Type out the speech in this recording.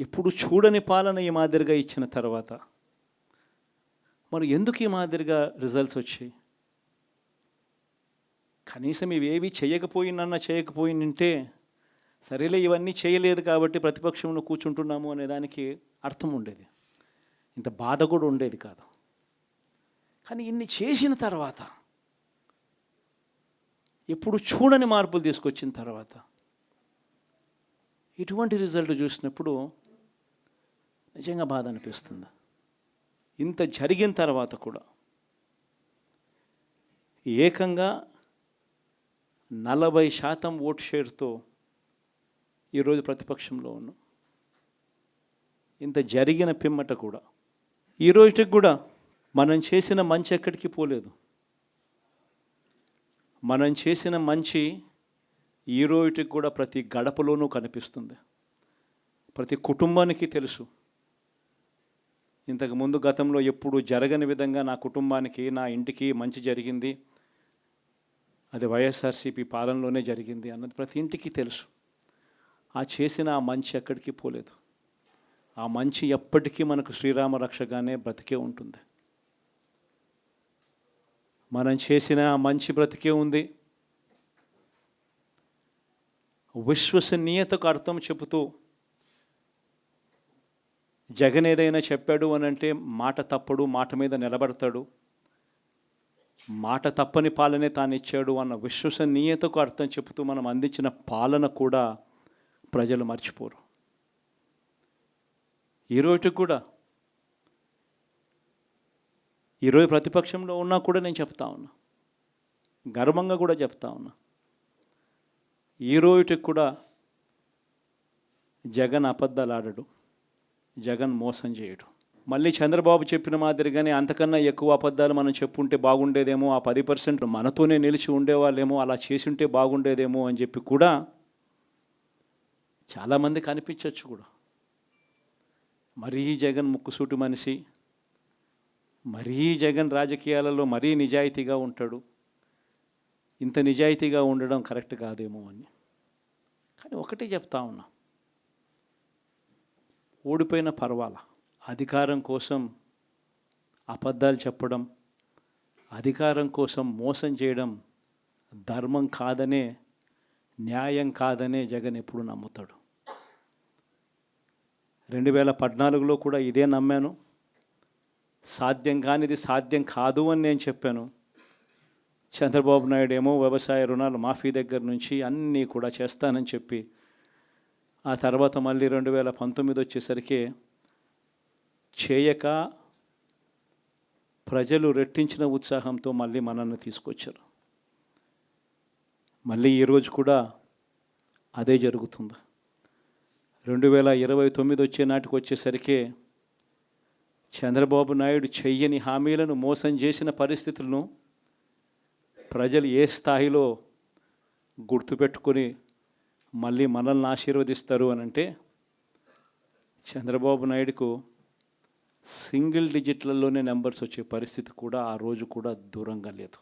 ఎప్పుడు చూడని పాలన ఈ మాదిరిగా ఇచ్చిన తర్వాత. మరి ఎందుకు ఈ మాదిరిగా రిజల్ట్స్ వచ్చాయి? కనీసం ఇవేవి చేయకపోయినన్నా చేయకపోయినంటే సరేలే ఇవన్నీ చేయలేదు కాబట్టి ప్రతిపక్షంలో కూర్చుంటున్నాము అనే దానికి అర్థం ఉండేది. ఇంత బాధ కూడా ఉండేది కాదు. కానీ ఇన్ని చేసిన తర్వాత ఎప్పుడు చూడని మార్పులు తీసుకొచ్చిన తర్వాత ఇటువంటి రిజల్ట్ చూసినప్పుడు నిజంగా బాధ అనిపిస్తుంది. ఇంత జరిగిన తర్వాత కూడా ఏకంగా నలభై శాతం ఓటు షేర్తో ఈరోజు ప్రతిపక్షంలో ఉన్నాం. ఇంత జరిగిన పిమ్మట కూడా ఈ రోజుకి కూడా మనం చేసిన మంచి ఎక్కడికి పోలేదు. మనం చేసిన మంచి ఈ రోజుకి కూడా ప్రతి గడపలోనూ కనిపిస్తుంది. ప్రతి కుటుంబానికి తెలుసు. ఇంతకు ముందు గతంలో ఎప్పుడు జరగని విధంగా నా కుటుంబానికి నా ఇంటికి మంచి జరిగింది. అది వైఎస్ఆర్సీపీ పాలనలోనే జరిగింది అన్నది ప్రతి ఇంటికి తెలుసు. ఆ చేసిన ఆ మంచి ఎక్కడికి పోలేదు. ఆ మంచి ఎప్పటికీ మనకు శ్రీరామ రక్షగానే బ్రతికే ఉంటుంది. మనం చేసిన ఆ మంచి బ్రతికే ఉంది. విశ్వసనీయతకు అర్థం చెబుతూ జగన్ ఏదైనా చెప్పాడు అని అంటే మాట తప్పడు మాట మీద నిలబడతాడు. మాట తప్పని పాలనే తాను ఇచ్చాడు అన్న విశ్వసనీయతకు అర్థం చెబుతూ మనం అందించిన పాలన కూడా ప్రజలు మర్చిపోరు. ఈరోజు కూడా ఈరోజు ప్రతిపక్షంలో ఉన్నా కూడా నేను చెప్తా ఉన్నా. గర్వంగా కూడా చెప్తా ఉన్నా. ఈరోజుకి కూడా జగన్ అబద్ధాలు ఆడడు. జగన్ మోసం చేయడం. మళ్ళీ చంద్రబాబు చెప్పిన మాదిరిగానే అంతకన్నా ఎక్కువ అబద్ధాలు మనం చెప్పుంటే బాగుండేదేమో ఆ పది పర్సెంట్ మనతోనే నిలిచి ఉండేవాళ్ళేమో అలా చేసుంటే బాగుండేదేమో అని చెప్పి కూడా చాలామంది కనిపించవచ్చు కూడా. మరీ జగన్ ముక్కుసూటి మనిషి మరీ జగన్ రాజకీయాలలో మరీ నిజాయితీగా ఉంటాడు. ఇంత నిజాయితీగా ఉండడం కరెక్ట్ కాదేమో అని. కానీ ఒకటే చెప్తా ఉన్నా. ఓడిపోయిన పర్వాల. అధికారం కోసం అబద్ధాలు చెప్పడం అధికారం కోసం మోసం చేయడం ధర్మం కాదనే న్యాయం కాదనే జగన్ ఎప్పుడు నమ్ముతాడు. రెండు వేల పద్నాలుగులో కూడా ఇదే నమ్మాను. సాధ్యం కానిది సాధ్యం కాదు అని నేను చెప్పాను. చంద్రబాబు నాయుడు ఏమో వ్యవసాయ రుణాలు మాఫీ దగ్గర నుంచి అన్నీ కూడా చేస్తానని చెప్పి ఆ తర్వాత మళ్ళీ రెండు వేల పంతొమ్మిది వచ్చేసరికి చేయక ప్రజలు రెట్టించిన ఉత్సాహంతో మళ్ళీ మనల్ని తీసుకొచ్చారు. మళ్ళీ ఈరోజు కూడా అదే జరుగుతుంది. రెండు వేల ఇరవై తొమ్మిది వచ్చే నాటికి వచ్చేసరికి చంద్రబాబు నాయుడు చెయ్యని హామీలను మోసం చేసిన పరిస్థితులను ప్రజలు ఏ స్థాయిలో గుర్తుపెట్టుకొని మళ్ళీ మనల్ని ఆశీర్వదిస్తారు అని అంటే చంద్రబాబు నాయుడుకు సింగిల్ డిజిట్లలోనే నెంబర్స్ వచ్చే పరిస్థితి కూడా ఆ రోజు కూడా దూరంగా లేదు.